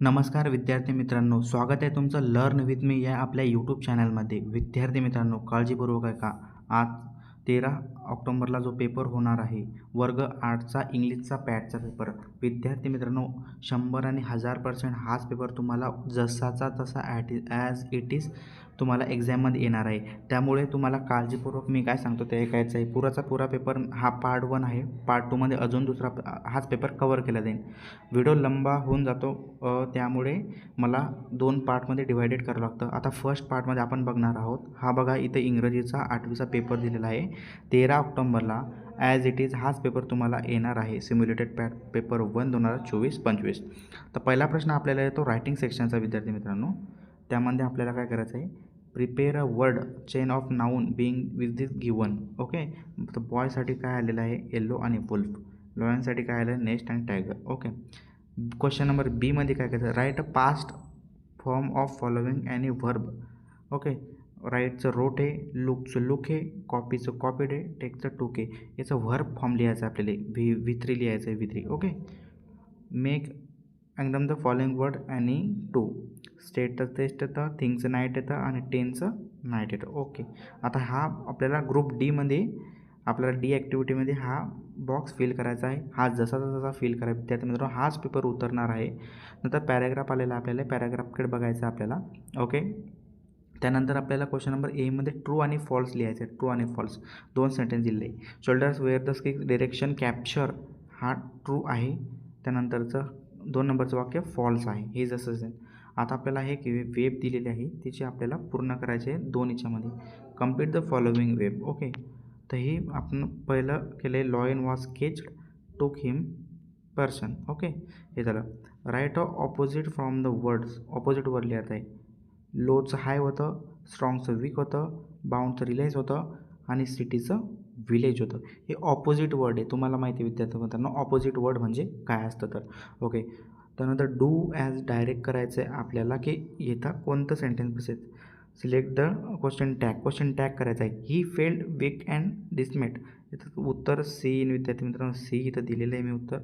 नमस्कार विद्यार्थी मित्रांनो स्वागत आहे तुमचं लर्न विथ मी या आपल्या यूट्यूब चॅनलमध्ये विद्यार्थी मित्रांनो काळजीपूर्वक आहे का आज तेरा ऑक्टोंबरला जो पेपर होणार आहे वर्ग आठचा इंग्लिशचा पॅटचा पेपर विद्यार्थी मित्रांनो शंभर आणि हजार पर्सेंट हाच पेपर तुम्हाला जसाचा तसा ॲट ॲज इट इज तुम्हाला एक्झाममध्ये येणार आहे. त्यामुळे तुम्हाला काळजीपूर्वक मी काय सांगतो ते ऐकायचं आहे. पुराचा पुरा पेपर हा पार्ट वन आहे. पार्ट टूमध्ये अजून दुसरा हाच पेपर कवर केला जाईल. व्हिडिओ लंबा होऊन जातो. त्यामुळे मला दोन पार्टमध्ये डिवायडेड करावं लागतं. आता फर्स्ट पार्टमध्ये आपण बघणार आहोत. हा बघा इथे इंग्रजीचा आठवीचा पेपर दिलेला आहे. तेरा ऑक्टोंबरला ॲज इट इज हाच पेपर तुम्हाला येणार आहे. सिम्युलेटेड पॅट पेपर वन दोन हजार चोवीस पंचवीस. तर पहिला प्रश्न आपल्याला येतो रायटिंग सेक्शनचा विद्यार्थी मित्रांनो. त्यामध्ये आपल्याला काय करायचं आहे? Prepare a word chain of noun being with this given okay तर बॉयसाठी काय आलेलं आहे? येल्लो आणि वुल्फ लॉयनसाठी काय आलं nest and tiger okay question number बीमध्ये काय करायचं? Write a past form of following any verb okay राईटचं wrote आहे लुकचं लुक आहे कॉपीचं कॉपीड आहे टेकचं टूक आहे याचं व्हर्ब फॉर्म लिहायचं आहे आपल्याला. व्ही विथ्री थ्री लिहायचं आहे व्ही थ्री ओके मेक एकदम द फॉलोइंग वर्ड आणि टू. स्टेटचं टेस्ट येतं थिंगचं नाईट येतं आणि टेनचं नाईट येतं ओके. आता हा आपल्याला ग्रुप डीमध्ये आपल्याला डी ॲक्टिव्हिटीमध्ये हा बॉक्स फिल करायचा आहे. हा जसा तसा फिल करायचा विद्यार्थी मित्रांनो हाच पेपर उतरणार आहे. नंतर पॅराग्राफ आलेला आपल्याला पॅराग्राफकडे बघायचं आपल्याला. ओके. त्यानंतर आपल्याला क्वेश्चन नंबर एमध्ये ट्रू आणि फॉल्स लिहायचं आहे. ट्रू आणि फॉल्स. दोन सेंटेन्स दिले shoulders were the स्किक direction capture हा ट्रू आहे. त्यानंतरचं दोन नंबरचं वाक्य फॉल्स आहे. हे जसं असेल आता आपल्याला हे की वेब दिलेली आहे तिची आपल्याला पूर्ण करायचे आहे दोन याच्यामध्ये. Complete the following web okay तर हे आपण पहिलं केलं आहे लॉयन वॉज स्केच्ड टोक हिम पर्सन ओके हे झालं. Write opposite from the words opposite word लिहित आहे. लोचं हाय होतं स्ट्रॉंगचं वीक होतं बाउंडचं रिलायन्स होतं आणि सिटीचं विलेज होतं. हे ऑपोजिट वर्ड आहे. तुम्हाला माहिती आहे विद्यार्थी मित्रांनो ऑपोजिट वर्ड म्हणजे काय असतं तर? ओके त्यानंतर डू ॲज डायरेक्ट करायचं आहे आपल्याला की येतं कोणतं सेंटेन्स बसेल? Select the question tag question tag करायचं आहे. He felt weak and dismayed इथं उत्तर सी इन विद्यार्थी मित्रांनो. सी इथं दिलेलं आहे मी उत्तर.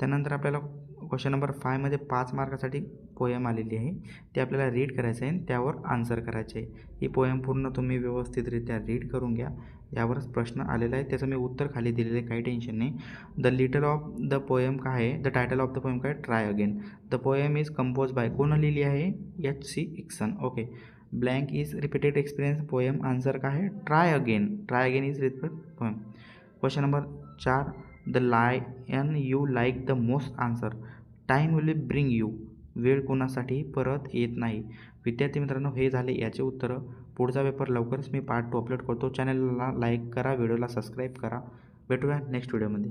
त्यानंतर आपल्याला क्वेश्चन नंबर फायमध्ये पाच मार्कासाठी पोयम आलेली आहे. ते आपल्याला रीड करायचं आहे. आणि त्यावर आन्सर करायचे आहे. ही पोयम पूर्ण तुम्ही व्यवस्थितरित्या रीड करून घ्या. यावरच प्रश्न आलेला आहे. त्याचं मी उत्तर खाली दिलेलं आहे. काही टेन्शन नाही. The little of the poem काय आहे? The title of the poem काय? Try again the poem is compose by कोण लिहिली आहे? H C Iksan okay blank is repeated experience poem answer काय आहे? Try again try again is repeat poem question number चार. The lion you like the most answer time will bring you वेळ कोणासाठी परत येत नाही. विद्यार्थी मित्रांनो हे झाले याचे उत्तरं. पुढचा पेपर लवकरच मी पार्ट टू अपलोड करतो. चॅनलला लाईक करा व्हिडिओला सबस्क्राईब करा. भेटूया नेक्स्ट व्हिडिओमध्ये